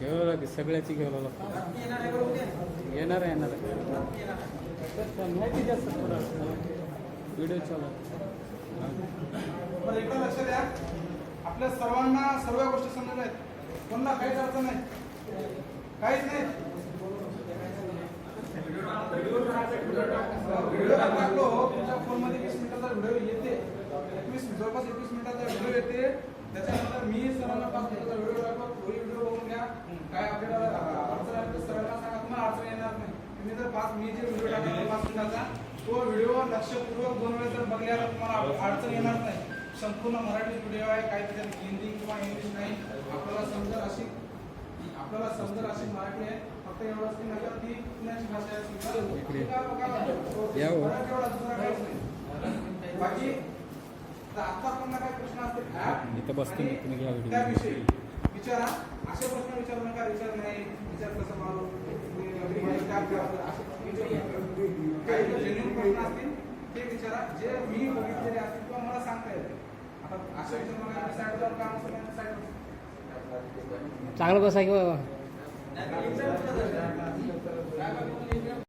घेऊ लागे सगळ्याची घेऊ लागतो येणार आहे येणार माहिती जास्त व्हिडिओ चालू एकदा लक्ष द्या. आपल्या सर्वांना सर्व गोष्टी समजल्या आहेत. कोणाला काहीच अडचण नाही. काहीच नाही. व्हिडिओ टाकलो तुमच्या फोनमध्ये वीस मिनिटाचा व्हिडिओ येते. एकवीस जवळपास एकवीस मिनिटाचा व्हिडिओ येते. त्याच्यानंतर मी सर्वांना पाच मिनिटाचा व्हिडिओ टाकतो तोही व्हिडिओ बघून घ्या काय आपल्याला अ, अडचण आली तर सरांना सांगा तुम्हाला अडचण येणार नाही तुम्ही जर पाच मी जे व्हिडिओ टाकला पाच मिनिटाचा तो व्हिडिओ लक्षपूर्वक दोन वेळेस जर बघल्याला तुम्हाला अडचण येणार नाही. संपूर्ण मराठी व्हिडिओ आहे काही त्याच्यात हिंदी किंवा इंग्लिश नाही. आपल्याला समजेल अशी आपल्याला समजेल अशी मराठी आहे. फक्त एवढंच की नका ती पुण्याची भाषा आहे. हो. मराठी एवढा दुसरा काहीच नाही. बाकी तर आता कोणता काय प्रश्न असतील. त्याविषयी विचारा. असे प्रश्न विचारू नका विचार नाही. विचार कसं मारू काही जेन्युन प्रश्न असतील ते विचारा जे मी बघितलेले असतील किंवा मला सांगता येते आता असे विचार मला साईड जाऊन काम साईड चांगलं बसा की बाबा.